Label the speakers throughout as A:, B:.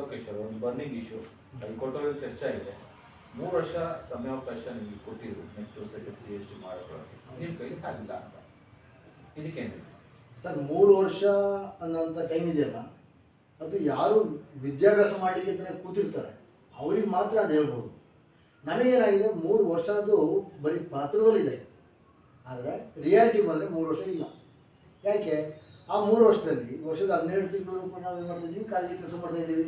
A: ಲೋಕೇಶ್ ಅವರು ಒಂದು burning issue ಹೈಕೋರ್ಟಲ್ಲಿ ಚರ್ಚೆ ಆಗಿದೆ. ಮೂರು ವರ್ಷ ಸಮಯಾವಕಾಶ ನಿಮಗೆ ಕೊಟ್ಟಿದ್ರು next second P H D ಮಾಡ್ಕೊಳ್ಳೋಕೆ ನಿಮ್ಮ ಕೈಲಿ ಆಗಿಲ್ಲ ಅಂತ. ಇದಕ್ಕೇನು
B: ಸರ್, ಮೂರು ವರ್ಷ ಅನ್ನೋಂಥ ಟೈಮ್ ಇದೆಯಲ್ಲ, ಅದು ಯಾರು ವಿದ್ಯಾಭ್ಯಾಸ ಮಾಡಲಿಕ್ಕೆ ಅಂತಲೇ ಕೂತಿರ್ತಾರೆ, ಅವ್ರಿಗೆ ಮಾತ್ರ ಅದು ಹೇಳ್ಬೋದು. ನನಗೇನಾಗಿದೆ ಮೂರು ವರ್ಷದ್ದು ಬರೀ ಪಾತ್ರದಲ್ಲಿದೆ. ಆದರೆ ರಿಯಾಲಿಟಿ ಬಂದರೆ ಮೂರು ವರ್ಷ ಇಲ್ಲ. ಯಾಕೆ? ಆ ಮೂರು ವರ್ಷದಲ್ಲಿ ವರ್ಷದ ಹನ್ನೆರಡು ತಿಂಗಳು ನಾವು ಏನು ಮಾಡ್ತಿದ್ವಿ ಕಾಲೇಜಿಗೆ ಕೆಲಸ ಮಾಡ್ತಾ ಇದ್ದೀವಿ.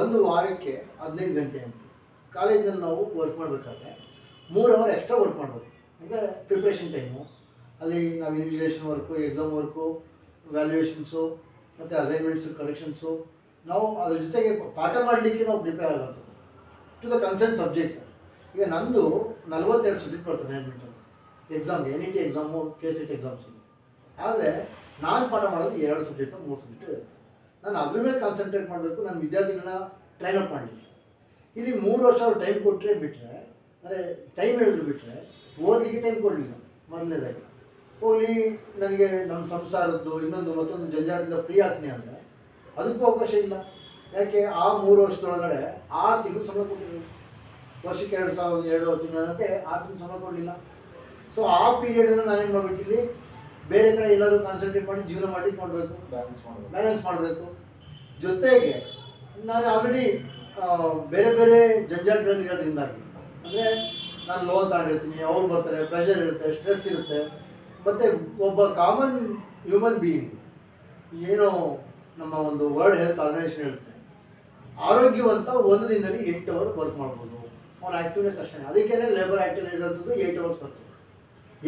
B: ಒಂದು ವಾರಕ್ಕೆ ಹದಿನೈದು ಗಂಟೆ ಅಂತ ಕಾಲೇಜಿನಲ್ಲಿ ನಾವು ವರ್ಕ್ ಮಾಡಬೇಕಾದ್ರೆ ಮೂರು ಅವರ್ ಎಕ್ಸ್ಟ್ರಾ ವರ್ಕ್ ಮಾಡಬೇಕು ಅಂದರೆ ಪ್ರಿಪ್ರೇಷನ್ ಟೈಮು ಅಲ್ಲಿ ನಾವು invigilation work exam work valuations ಮತ್ತು ಅಸೈನ್ಮೆಂಟ್ಸು ಕಲೆಕ್ಷನ್ಸು ನಾವು ಅದ್ರ ಜೊತೆಗೆ ಪಾಠ ಮಾಡಲಿಕ್ಕೆ ನಾವು ಪ್ರಿಪೇರ್ ಆಗೋದು. ಟು ದ ಕನ್ಸರ್ನ್ ಸಬ್ಜೆಕ್ಟ್ ಈಗ ನಂದು ನಲ್ವತ್ತೆರಡು ಸಬ್ಜೆಕ್ಟ್ ಬರ್ತದೆ ಮ್ಯಾನೇಜ್ಮೆಂಟಲ್ಲಿ exam N E T exam K C T exams ಆದರೆ ನಾನು ಪಾಠ ಮಾಡೋದು ಎರಡು ಸಬ್ಜೆಕ್ಟು ಮೂರು ಸಬ್ಜೆಕ್ಟ್ ನಾನು ಅದ್ರ ಮೇಲೆ ಕಾನ್ಸಂಟ್ರೇಟ್ ಮಾಡಬೇಕು ನನ್ನ ವಿದ್ಯಾರ್ಥಿಗಳನ್ನ ಟ್ರೈನ್ ಅಪ್ ಮಾಡಲಿಕ್ಕೆ ಇಲ್ಲಿ ಮೂರು ವರ್ಷ ಅವ್ರು ಟೈಮ್ ಕೊಟ್ಟರೆ ಬಿಟ್ಟರೆ ಅಂದರೆ ಟೈಮ್ ಹೇಳಿದ್ರು ಬಿಟ್ಟರೆ ಓದಲಿಕ್ಕೆ ಟೈಮ್ ಕೊಡಲಿಲ್ಲ ಮೊದಲನೇದಾಗಿ ಹೋಗಲಿ, ನನಗೆ ನಮ್ಮ ಸಂಸಾರದ್ದು, ಇನ್ನೊಂದು ಮತ್ತೊಂದು ಜಂಜಾಟದಿಂದ ಫ್ರೀ ಆಗ್ತೀನಿ ಅಂದರೆ ಅದಕ್ಕೂ ಅವಕಾಶ ಇಲ್ಲ. ಯಾಕೆ? ಆ ಮೂರು ವರ್ಷದೊಳಗಡೆ ಆರು ತಿಂಗಳು ಸಂಬಳ ಕೊಟ್ಟಿಲ್ಲ ವರ್ಷಕ್ಕೆ ಎರಡು ಸಾವಿರದ ಎರಡು ತಿಂಗಳಂತೆ ಆರು ತಿಂಗಳು ಸಂಬಳ ಕೊಡಲಿಲ್ಲ. ಸೊ ಆ ಪೀರಿಯಡನ್ನು ನಾನೇನು ಮಾಡಿಬಿಟ್ಟಿಲ್ಲಿ ಬೇರೆ ಕಡೆ ಎಲ್ಲರೂ ಕಾನ್ಸಂಟ್ರೇಟ್ ಮಾಡಿ ಜೀವನ ಮಾಡಿ ಮಾಡಬೇಕು
A: ಬ್ಯಾಲೆನ್ಸ್ ಮಾಡಬೇಕು.
B: ಬ್ಯಾಲೆನ್ಸ್ ಮಾಡಬೇಕು. ಜೊತೆಗೆ ನಾನು ಆಲ್ರೆಡಿ ಬೇರೆ ಬೇರೆ ಜಂಜಾಟಗಳಲ್ಲಿ ಇರೋದ್ರಿಂದಾಗಿ ಅಂದರೆ ನಾನು ಲೋನ್ ತಗೊಂಡಿರ್ತೀನಿ ಅವ್ರು ಬರ್ತಾರೆ ಪ್ರೆಷರ್ ಇರುತ್ತೆ ಸ್ಟ್ರೆಸ್ ಇರುತ್ತೆ. ಮತ್ತು ಒಬ್ಬ ಕಾಮನ್ ಹ್ಯೂಮನ್ ಬೀಯಿಂಗ್ ಏನೋ ನಮ್ಮ ಒಂದು ವರ್ಲ್ಡ್ ಹೆಲ್ತ್ ಆರ್ಗನೈಸೇಷನ್ ಹೇಳುತ್ತೆ. ಆರೋಗ್ಯವಂತ ಒಂದು ದಿನದಲ್ಲಿ ಎಂಟು ಅವರ್ ವರ್ಕ್ ಮಾಡ್ಬೋದು. ಅವ್ನ ಆ್ಯಕ್ಟಿವ್ನೆಸ್ ಅಷ್ಟೇ ಅದಕ್ಕೇ ಲೇಬರ್ ಆ್ಯಕ್ಟಿವ್ ಇರೋದು ಏಯ್ಟ್ ಅವರ್ಸ್ ಬರ್ತದೆ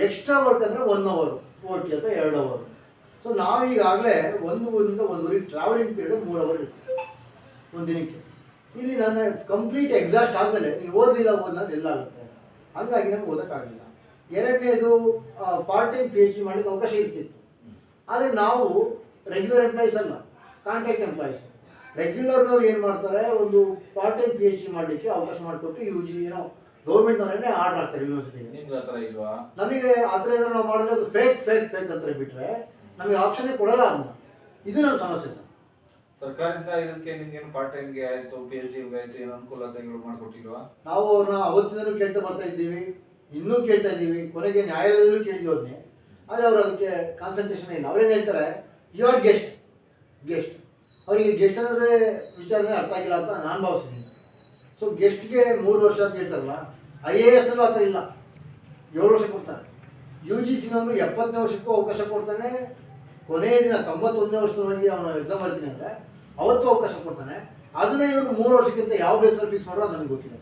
B: ಎಕ್ಸ್ಟ್ರಾ ವರ್ಕ್ ಅಂದರೆ ಒನ್ ಅವರ್ ಓಟಿ ಅಥವಾ ಎರಡು ಅವರ್ ಸೊ ನಾವೀಗಾಗಲೇ ಒಂದು ಊರಿಂದ ಒಂದು ಊರಿಗೆ ಟ್ರಾವೆಲಿಂಗ್ ಪೀರಿಯಡ್ ಮೂರು ಅವರ್ ಇರುತ್ತೆ. ಒಂದು ದಿನಕ್ಕೆ. ಇಲ್ಲಿ ನನ್ನ ಕಂಪ್ಲೀಟ್ ಎಕ್ಸಾಸ್ಟ್ ಆದಮೇಲೆ ನೀವು ಓದಲಿಲ್ಲ ಓದಿದ್ರೆ ಎಲ್ಲ ಆಗುತ್ತೆ. ಹಂಗಾಗಿ ನಮ್ಗೆ ಓದೋಕ್ಕಾಗಲಿಲ್ಲ. ಎರಡನೇದು part time P H D ಮಾಡಲಿಕ್ಕೆ ಅವಕಾಶ ಇರ್ತಿತ್ತು. ಆದರೆ ನಾವು ರೆಗ್ಯುಲರ್ ಎಂಪ್ಲಾಯೀಸ್ ಅಲ್ಲ ಕಾಂಟ್ರಾಕ್ಟ್ ಎಂಪ್ಲಾಯೀಸ್ ರೆಗ್ಯುಲರ್ನವ್ರು ಏನು ಮಾಡ್ತಾರೆ, ಒಂದು part time P H D ಮಾಡಲಿಕ್ಕೆ ಅವಕಾಶ ಮಾಡಿಕೊಟ್ಟು ಯು ಜಿ ಏನೋ ಗೌರ್ಮೆಂಟ್ನವರೇ ಆರ್ಡರ್ ಆಗ್ತಾರೆ ಯೂನಿವರ್ಸಿಟಿಗೆ
A: ನಿಮ್ಗೆ ಆ ಥರ ಇಲ್ವಾ?
B: ನಮಗೆ ಆ ಥರ ಏನಾದ್ರು ನಾವು ಮಾಡಿದ್ರೆ ಅದು ಫೇಕ್ ಫೇಕ್ ಫೇಕ್ ಅಂತಾರೆ ಬಿಟ್ಟರೆ ನಮಗೆ ಆಪ್ಷನ್ನೇ ಕೊಡಲ್ಲ ಅದನ್ನ ಇದು ನಮ್ಮ ಸಮಸ್ಯೆ ಸರ್.
A: ಸರ್ಕಾರದಿಂದ ಇದಕ್ಕೆ ನಿಮ್ಗೇನು ಪಾರ್ಟ್ ಟೈಮ್ಗೆ ಆಯಿತು ಪಿ ಎಚ್ ಡಿಗೆ ಆಯಿತು ಏನು ಅನುಕೂಲತೆಗಳು ಮಾಡಿಕೊಟ್ಟಿಲ್ವಾ?
B: ನಾವು ಅವ್ರನ್ನ ಅವತ್ತಿನೂ ಕೇಳ್ತಾ ಬರ್ತಾ ಇದ್ದೀವಿ ಇನ್ನೂ ಕೇಳ್ತಾ ಇದ್ದೀವಿ ಕೊನೆಗೆ ನ್ಯಾಯಾಲಯದಲ್ಲೂ ಕೇಳಿದ್ವಿ ಅದನ್ನೇ ಆದರೆ ಅವ್ರು ಅದಕ್ಕೆ ಕಾನ್ಸಂಟ್ರೇಷನ್ ಇಲ್ಲ. ಅವ್ರೇನು ಹೇಳ್ತಾರೆ? ಯು ಆರ್ ಗೆಸ್ಟ್ ಗೆಸ್ಟ್ ಅವರಿಗೆ ಗೆಸ್ಟ್ ಅಂದರೆ ವಿಚಾರನೇ ಅರ್ಥ ಆಗಿಲ್ಲ ಅಂತ ನಾನು ಭಾವಿಸ್ತೀನಿ. ಸೊ ಗೆಸ್ಟ್ಗೆ ಮೂರು ವರ್ಷ ಅಂತ ಹೇಳ್ತಾರಲ್ಲ ಐ ಎ ಎಸ್ನಲ್ಲೂ ಆ ಥರ ಇಲ್ಲ. ಏಳು ವರ್ಷ ಕೊಡ್ತಾರೆ. ಯು ಜಿ ಸಿನವನು ಎಪ್ಪತ್ತನೇ ವರ್ಷಕ್ಕೂ ಅವಕಾಶ ಕೊಡ್ತಾನೆ. ಕೊನೆಯ ದಿನ ತೊಂಬತ್ತೊಂದನೇ ವರ್ಷದವರೆಗೆ ಅವನು ಎಕ್ಸಾಮ್ ಬರ್ತೀನಿ ಅಂದರೆ, ಅವತ್ತು ಅವಕಾಶ ಕೊಡ್ತಾನೆ. ಅದನ್ನೇ ಇವರು ಮೂರು ವರ್ಷಕ್ಕಿಂತ ಯಾವ ಬೇಸಲ್ಲಿ ಫಿಕ್ಸ್ ಮಾಡೋ ನನಗೆ ಗೊತ್ತಿಲ್ಲ.